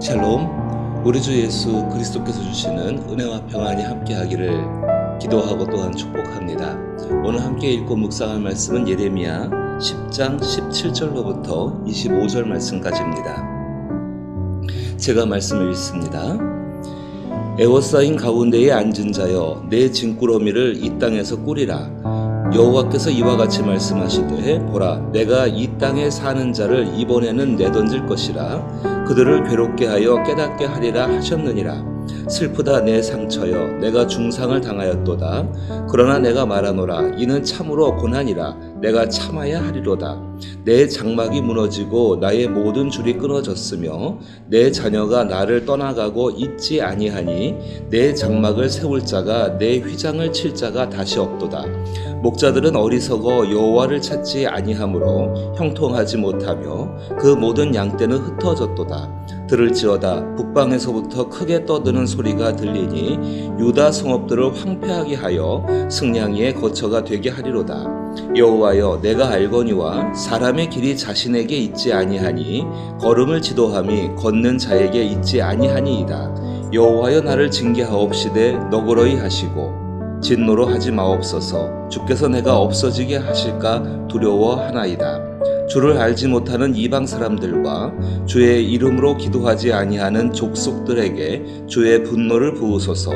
샬롬 우리 주 예수 그리스도께서 주시는 은혜와 평안이 함께하기를 기도하고 또한 축복합니다. 오늘 함께 읽고 묵상할 말씀은 예레미야 10장 17절로부터 25절 말씀까지입니다. 제가 말씀을 읽습니다. 에워싸인 가운데에 앉은 자여 내 짐꾸러미를 이 땅에서 꾸리라 여호와께서 이와 같이 말씀하시되 보라 내가 이 땅에 사는 자를 이번에는 내던질 것이라. 그들을 괴롭게 하여 깨닫게 하리라 하셨느니라. 슬프다 내 상처여. 내가 중상을 당하였도다. 그러나 내가 말하노라. 이는 참으로 고난이라 내가 참아야 하리로다. 내 장막이 무너지고 나의 모든 줄이 끊어졌으며 내 자녀가 나를 떠나가고 있지 아니하니 내 장막을 세울 자가 내 휘장을 칠 자가 다시 없도다. 목자들은 어리석어 여호와를 찾지 아니하므로 형통하지 못하며 그 모든 양떼는 흩어졌도다. 들을지어다. 북방에서부터 크게 떠드는 소리가 들리니 유다 성읍들을 황폐하게 하여 승냥이의 거처가 되게 하리로다 여호와여 내가 알거니와 사람의 길이 자신에게 있지 아니하니 걸음을 지도함이 걷는 자에게 있지 아니하니이다. 여호와여 나를 징계하옵시되 너그러이 하시고 진노로 하지 마옵소서. 주께서 내가 없어지게 하실까 두려워하나이다. 주를 알지 못하는 이방 사람들과 주의 이름으로 기도하지 아니하는 족속들에게 주의 분노를 부으소서.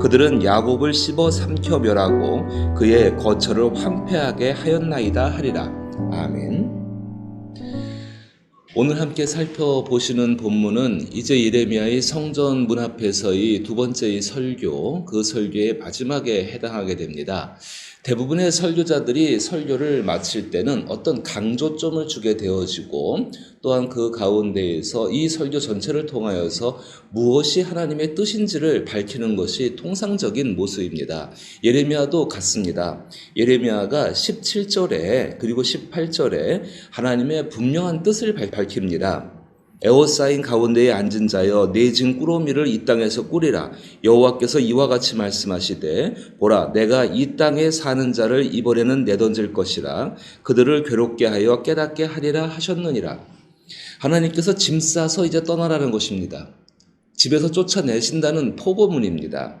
그들은 야곱을 씹어 삼켜 멸하고 그의 거처를 황폐하게 하였나이다 하리라. 아멘 오늘 함께 살펴보시는 본문은 이제 예레미야의 성전 문 앞에서의 두 번째의 설교, 그 설교의 마지막에 해당하게 됩니다. 대부분의 설교자들이 설교를 마칠 때는 어떤 강조점을 주게 되어지고 또한 그 가운데에서 이 설교 전체를 통하여서 무엇이 하나님의 뜻인지를 밝히는 것이 통상적인 모습입니다. 예레미야도 같습니다. 예레미야가 17절에 그리고 18절에 하나님의 분명한 뜻을 밝힙니다. 에워싸인 가운데에 앉은 자여 내진 꾸러미를 이 땅에서 꾸리라. 여호와께서 이와 같이 말씀하시되 보라 내가 이 땅에 사는 자를 이번에는 내던질 것이라. 그들을 괴롭게 하여 깨닫게 하리라 하셨느니라. 하나님께서 짐 싸서 이제 떠나라는 것입니다. 집에서 쫓아내신다는 포고문입니다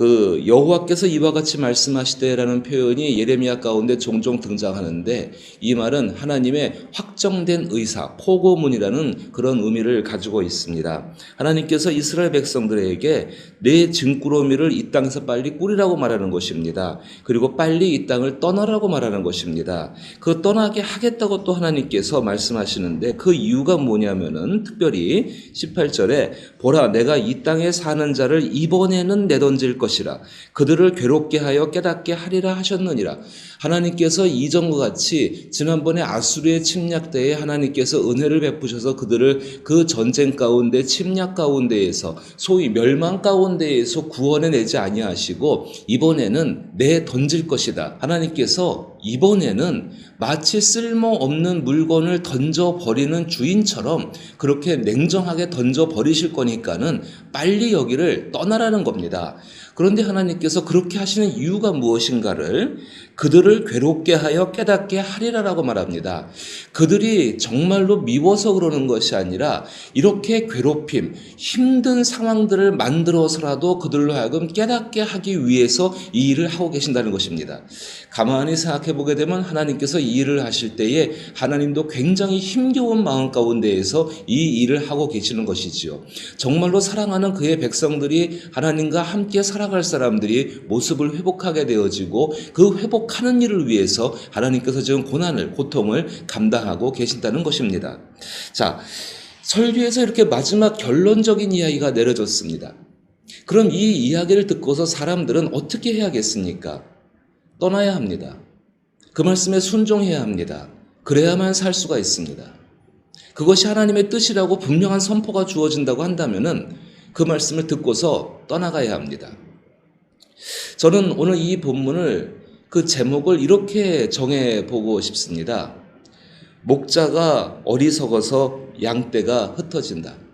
그 여호와께서 이와 같이 말씀하시되라는 표현이 예레미야 가운데 종종 등장하는데 이 말은 하나님의 확정된 의사, 포고문이라는 그런 의미를 가지고 있습니다. 하나님께서 이스라엘 백성들에게 내 증꾸러미를 이 땅에서 빨리 꾸리라고 말하는 것입니다. 그리고 빨리 이 땅을 떠나라고 말하는 것입니다. 그 떠나게 하겠다고 또 하나님께서 말씀하시는데 그 이유가 뭐냐면은 특별히 18절에 보라 내가 이 땅에 사는 자를 이번에는 내던질 것 것이라. 그들을 괴롭게 하여 깨닫게 하리라 하셨느니라. 하나님께서 이전과 같이 지난번에 아수르의 침략 때에 하나님께서 은혜를 베푸셔서 그들을 그 전쟁 가운데 침략 가운데에서 소위 멸망 가운데에서 구원해 내지 아니하시고 이번에는 내 던질 것이다. 하나님께서 이번에는 마치 쓸모없는 물건을 던져 버리는 주인처럼 그렇게 냉정하게 던져 버리실 거니까는 빨리 여기를 떠나라는 겁니다. 그런데 하나님께서 그렇게 하시는 이유가 무엇인가를 그들을 괴롭게 하여 깨닫게 하리라라고 말합니다. 그들이 정말로 미워서 그러는 것이 아니라 이렇게 괴롭힘, 힘든 상황들을 만들어서라도 그들로 하여금 깨닫게 하기 위해서 이 일을 하고 계신다는 것입니다. 가만히 생각해 보게 되면 하나님께서 이 일을 하실 때에 하나님도 굉장히 힘겨운 마음 가운데에서 이 일을 하고 계시는 것이지요. 정말로 사랑하는 그의 백성들이 하나님과 함께 살아갈 사람들이 모습을 회복하게 되어지고 그 회복하는 일을 위해서 하나님께서 지금 고난을, 고통을 감당하고 계신다는 것입니다. 자, 설교에서 이렇게 마지막 결론적인 이야기가 내려졌습니다. 그럼 이 이야기를 듣고서 사람들은 어떻게 해야겠습니까? 떠나야 합니다. 그 말씀에 순종해야 합니다. 그래야만 살 수가 있습니다. 그것이 하나님의 뜻이라고 분명한 선포가 주어진다고 한다면은 그 말씀을 듣고서 떠나가야 합니다. 저는 오늘 이 본문을 그 제목을 이렇게 정해 보고 싶습니다. 목자가 어리석어서 양떼가 흩어진다.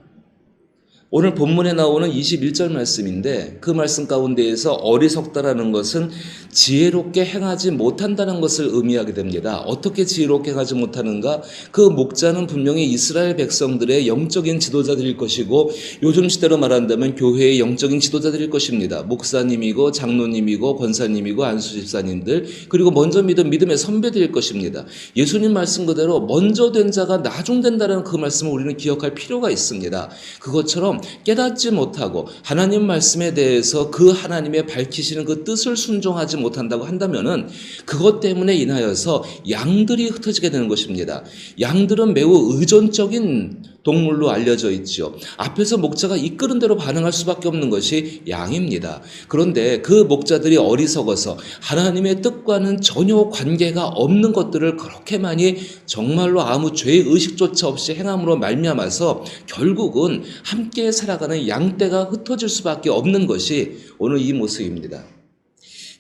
오늘 본문에 나오는 21절 말씀인데 그 말씀 가운데에서 어리석다라는 것은 지혜롭게 행하지 못한다는 것을 의미하게 됩니다. 어떻게 지혜롭게 행하지 못하는가? 그 목자는 분명히 이스라엘 백성들의 영적인 지도자들일 것이고 요즘 시대로 말한다면 교회의 영적인 지도자들일 것입니다. 목사님이고 장로님이고 권사님이고 안수 집사님들 그리고 먼저 믿은 믿음의 선배들일 것입니다. 예수님 말씀 그대로 먼저 된 자가 나중 된다는 그 말씀을 우리는 기억할 필요가 있습니다. 그것처럼 깨닫지 못하고 하나님 말씀에 대해서 그 하나님의 밝히시는 그 뜻을 순종하지 못한다고 한다면은 그것 때문에 인하여서 양들이 흩어지게 되는 것입니다. 양들은 매우 의존적인 동물로 알려져 있지요. 앞에서 목자가 이끄는 대로 반응할 수밖에 없는 것이 양입니다. 그런데 그 목자들이 어리석어서 하나님의 뜻과는 전혀 관계가 없는 것들을 그렇게 많이 정말로 아무 죄의 의식조차 없이 행함으로 말미암아서 결국은 함께 살아가는 양떼가 흩어질 수밖에 없는 것이 오늘 이 모습입니다.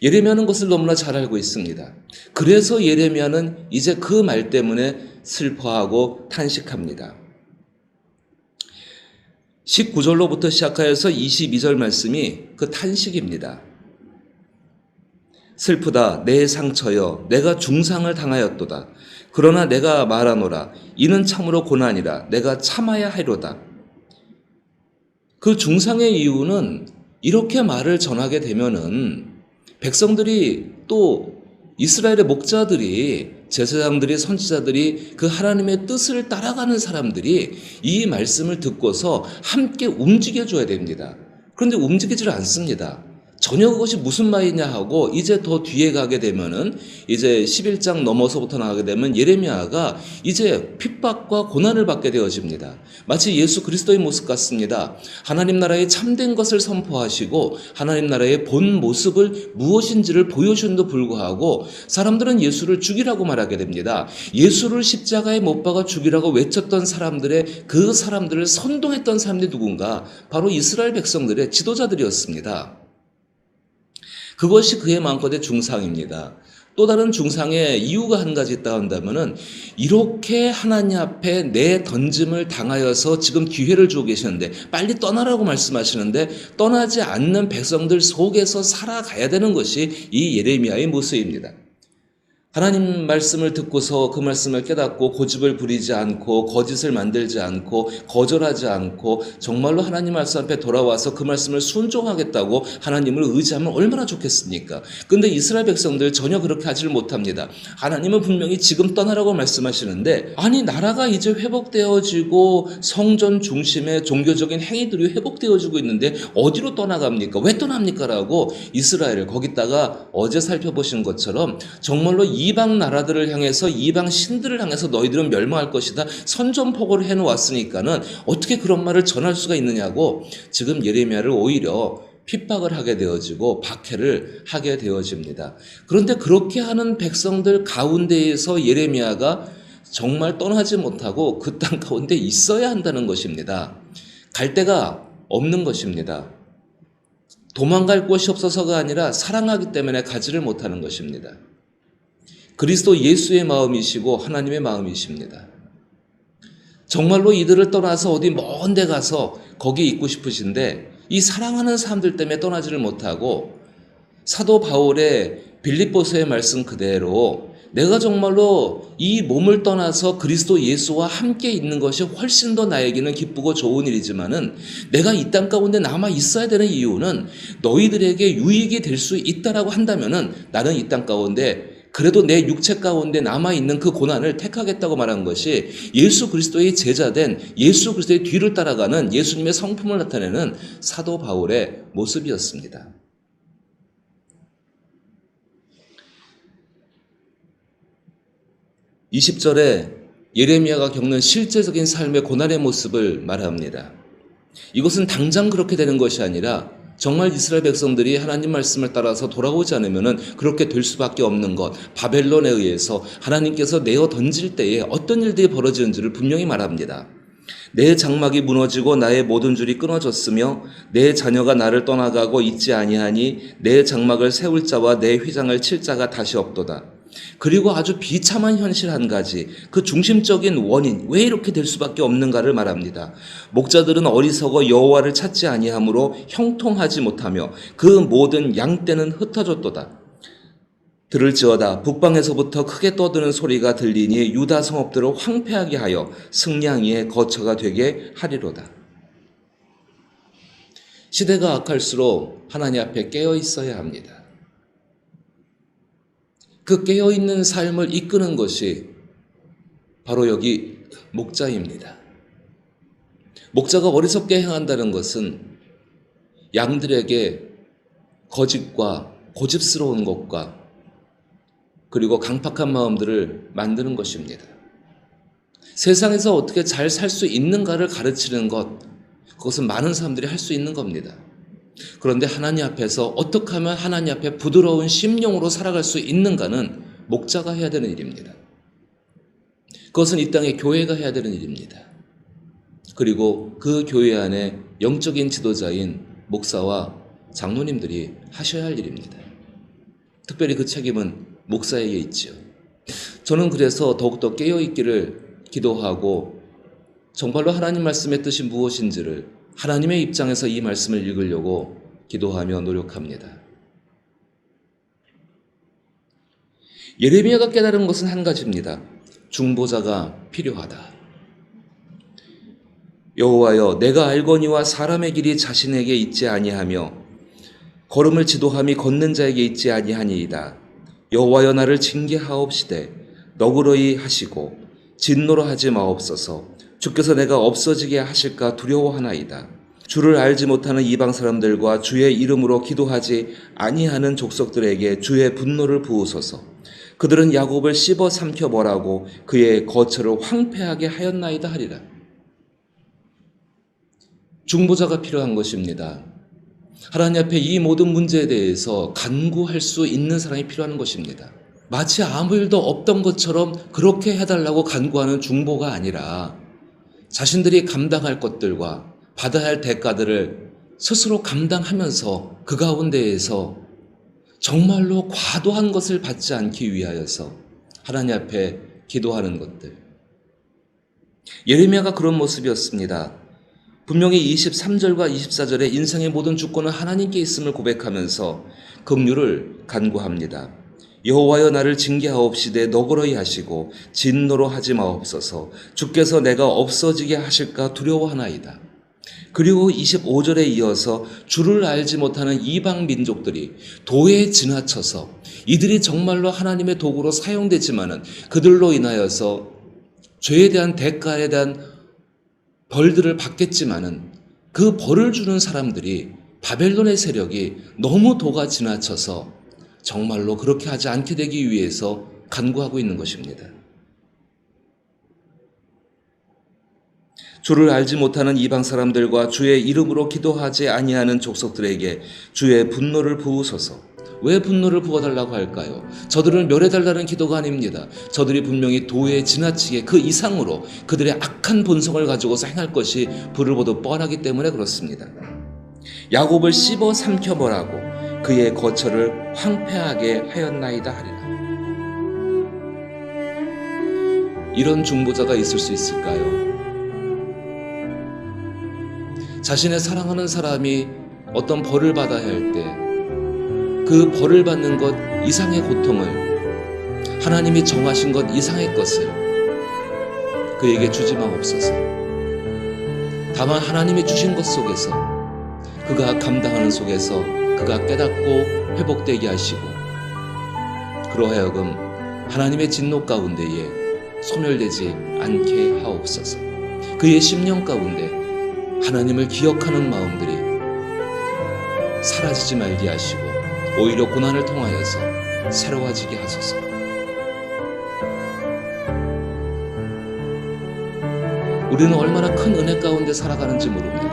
예레미야는 것을 너무나 잘 알고 있습니다. 그래서 예레미야는 이제 그 말 때문에 슬퍼하고 탄식합니다. 19절로부터 시작하여서 22절 말씀이 그 탄식입니다. 슬프다 내 상처여 내가 중상을 당하였도다. 그러나 내가 말하노라 이는 참으로 고난이라 내가 참아야 하리로다. 그 중상의 이유는 이렇게 말을 전하게 되면은 백성들이 또 이스라엘의 목자들이 제사장들이 선지자들이 그 하나님의 뜻을 따라가는 사람들이 이 말씀을 듣고서 함께 움직여 줘야 됩니다. 그런데 움직이질 않습니다. 전혀 그것이 무슨 말이냐 하고 이제 더 뒤에 가게 되면은 이제 11장 넘어서부터 나가게 되면 예레미야가 이제 핍박과 고난을 받게 되어집니다. 마치 예수 그리스도의 모습 같습니다. 하나님 나라의 참된 것을 선포하시고 하나님 나라의 본 모습을 무엇인지를 보여주는도 불구하고 사람들은 예수를 죽이라고 말하게 됩니다. 예수를 십자가에 못 박아 죽이라고 외쳤던 사람들의 그 사람들을 선동했던 사람들이 누군가 바로 이스라엘 백성들의 지도자들이었습니다. 그것이 그의 마음껏의 중상입니다. 또 다른 중상의 이유가 한 가지 있다 한다면은 이렇게 하나님 앞에 내 던짐을 당하여서 지금 기회를 주고 계시는데 빨리 떠나라고 말씀하시는데 떠나지 않는 백성들 속에서 살아가야 되는 것이 이 예레미야의 모습입니다. 하나님 말씀을 듣고서 그 말씀을 깨닫고 고집을 부리지 않고 거짓을 만들지 않고 거절하지 않고 정말로 하나님 말씀 앞에 돌아와서 그 말씀을 순종하겠다고 하나님을 의지하면 얼마나 좋겠습니까? 근데 이스라엘 백성들 전혀 그렇게 하지를 못합니다. 하나님은 분명히 지금 떠나라고 말씀하시는데 아니 나라가 이제 회복되어지고 성전 중심의 종교적인 행위들이 회복되어지고 있는데 어디로 떠나갑니까? 왜 떠납니까? 라고 이스라엘을 거기다가 어제 살펴보신 것처럼 정말로 이방 나라들을 향해서 이방 신들을 향해서 너희들은 멸망할 것이다. 선전포고를 해놓았으니까는 어떻게 그런 말을 전할 수가 있느냐고 지금 예레미야를 오히려 핍박을 하게 되어지고 박해를 하게 되어집니다. 그런데 그렇게 하는 백성들 가운데에서 예레미야가 정말 떠나지 못하고 그 땅 가운데 있어야 한다는 것입니다. 갈 데가 없는 것입니다. 도망갈 곳이 없어서가 아니라 사랑하기 때문에 가지를 못하는 것입니다. 그리스도 예수의 마음이시고 하나님의 마음이십니다. 정말로 이들을 떠나서 어디 먼 데 가서 거기 있고 싶으신데 이 사랑하는 사람들 때문에 떠나지를 못하고 사도 바울의 빌립보서의 말씀 그대로 내가 정말로 이 몸을 떠나서 그리스도 예수와 함께 있는 것이 훨씬 더 나에게는 기쁘고 좋은 일이지만은 내가 이 땅 가운데 남아 있어야 되는 이유는 너희들에게 유익이 될 수 있다라고 한다면은 나는 이 땅 가운데 그래도 내 육체 가운데 남아 있는 그 고난을 택하겠다고 말한 것이 예수 그리스도의 제자된 예수 그리스도의 뒤를 따라가는 예수님의 성품을 나타내는 사도 바울의 모습이었습니다. (20절에) 예레미야가 겪는 실제적인 삶의 고난의 모습을 말합니다. 이것은 당장 그렇게 되는 것이 아니라 정말 이스라엘 백성들이 하나님 말씀을 따라서 돌아오지 않으면 그렇게 될 수밖에 없는 것. 바벨론에 의해서 하나님께서 내어 던질 때에 어떤 일들이 벌어지는지를 분명히 말합니다. 내 장막이 무너지고 나의 모든 줄이 끊어졌으며 내 자녀가 나를 떠나가고 있지 아니하니 내 장막을 세울 자와 내 휘장을 칠 자가 다시 없도다. 그리고 아주 비참한 현실 한 가지, 그 중심적인 원인, 왜 이렇게 될 수밖에 없는가를 말합니다. 목자들은 어리석어 여호와를 찾지 아니하므로 형통하지 못하며 그 모든 양떼는 흩어졌도다. 들을지어다 북방에서부터 크게 떠드는 소리가 들리니 유다 성읍들을 황폐하게 하여 승냥이의 거처가 되게 하리로다. 시대가 악할수록 하나님 앞에 깨어 있어야 합니다. 그 깨어 있는 삶을 이끄는 것이 바로 여기 목자입니다. 목자가 어리석게 행한다는 것은 양들에게 거짓과 고집스러운 것과 그리고 강팍한 마음들을 만드는 것입니다. 세상에서 어떻게 잘 살 수 있는가를 가르치는 것, 그것은 많은 사람들이 할 수 있는 겁니다. 그런데 하나님 앞에서 어떻게 하면 하나님 앞에 부드러운 심령으로 살아갈 수 있는가는 목자가 해야 되는 일입니다. 그것은 이 땅의 교회가 해야 되는 일입니다. 그리고 그 교회 안에 영적인 지도자인 목사와 장로님들이 하셔야 할 일입니다. 특별히 그 책임은 목사에게 있지요. 저는 그래서 더욱더 깨어있기를 기도하고 정말로 하나님 말씀의 뜻이 무엇인지를 하나님의 입장에서 이 말씀을 읽으려고 기도하며 노력합니다. 예레미야가 깨달은 것은 한 가지입니다. 중보자가 필요하다. 여호와여 내가 알거니와 사람의 길이 자신에게 있지 아니하며 걸음을 지도함이 걷는 자에게 있지 아니하니이다. 여호와여 나를 징계하옵시되 너그러이 하시고 진노로 하지 마옵소서. 주께서 내가 없어지게 하실까 두려워하나이다. 주를 알지 못하는 이방 사람들과 주의 이름으로 기도하지 아니하는 족속들에게 주의 분노를 부으소서. 그들은 야곱을 씹어 삼켜 벌하고 그의 거처를 황폐하게 하였나이다 하리라. 중보자가 필요한 것입니다. 하나님 앞에 이 모든 문제에 대해서 간구할 수 있는 사람이 필요한 것입니다. 마치 아무 일도 없던 것처럼 그렇게 해달라고 간구하는 중보가 아니라 자신들이 감당할 것들과 받아야 할 대가들을 스스로 감당하면서 그 가운데에서 정말로 과도한 것을 받지 않기 위하여서 하나님 앞에 기도하는 것들. 예레미야가 그런 모습이었습니다. 분명히 23절과 24절에 인생의 모든 주권은 하나님께 있음을 고백하면서 긍휼을 간구합니다. 여호와여 나를 징계하옵시되 너그러이 하시고 진노로 하지 마옵소서 주께서 내가 없어지게 하실까 두려워하나이다. 그리고 25절에 이어서 주를 알지 못하는 이방 민족들이 도에 지나쳐서 이들이 정말로 하나님의 도구로 사용되지만은 그들로 인하여서 죄에 대한 대가에 대한 벌들을 받겠지만은 그 벌을 주는 사람들이 바벨론의 세력이 너무 도가 지나쳐서 정말로 그렇게 하지 않게 되기 위해서 간구하고 있는 것입니다. 주를 알지 못하는 이방 사람들과 주의 이름으로 기도하지 아니하는 족속들에게 주의 분노를 부으소서. 왜 분노를 부어달라고 할까요? 저들을 멸해달라는 기도가 아닙니다. 저들이 분명히 도에 지나치게 그 이상으로 그들의 악한 본성을 가지고서 행할 것이 불을 보도 뻔하기 때문에 그렇습니다. 야곱을 씹어 삼켜보라고 그의 거처를 황폐하게 하였나이다 하리라. 이런 중보자가 있을 수 있을까요? 자신의 사랑하는 사람이 어떤 벌을 받아야 할 때 그 벌을 받는 것 이상의 고통을 하나님이 정하신 것 이상의 것을 그에게 주지 마옵소서. 다만 하나님이 주신 것 속에서 그가 감당하는 속에서 그가 깨닫고 회복되게 하시고 그러하여금 하나님의 진노 가운데에 소멸되지 않게 하옵소서. 그의 심령 가운데 하나님을 기억하는 마음들이 사라지지 말게 하시고 오히려 고난을 통하여서 새로워지게 하소서. 우리는 얼마나 큰 은혜 가운데 살아가는지 모릅니다.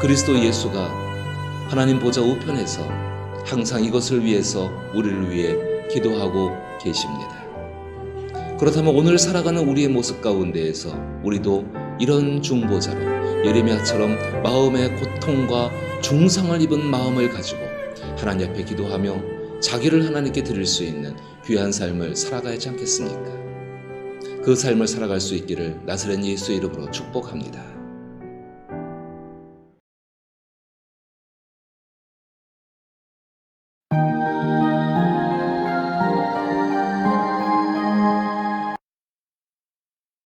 그리스도 예수가 하나님 보좌 우편에서 항상 이것을 위해서 우리를 위해 기도하고 계십니다. 그렇다면 오늘 살아가는 우리의 모습 가운데에서 우리도 이런 중보자로 예레미야처럼 마음의 고통과 중상을 입은 마음을 가지고 하나님 앞에 기도하며 자기를 하나님께 드릴 수 있는 귀한 삶을 살아가야 하지 않겠습니까? 그 삶을 살아갈 수 있기를 나사렛 예수의 이름으로 축복합니다.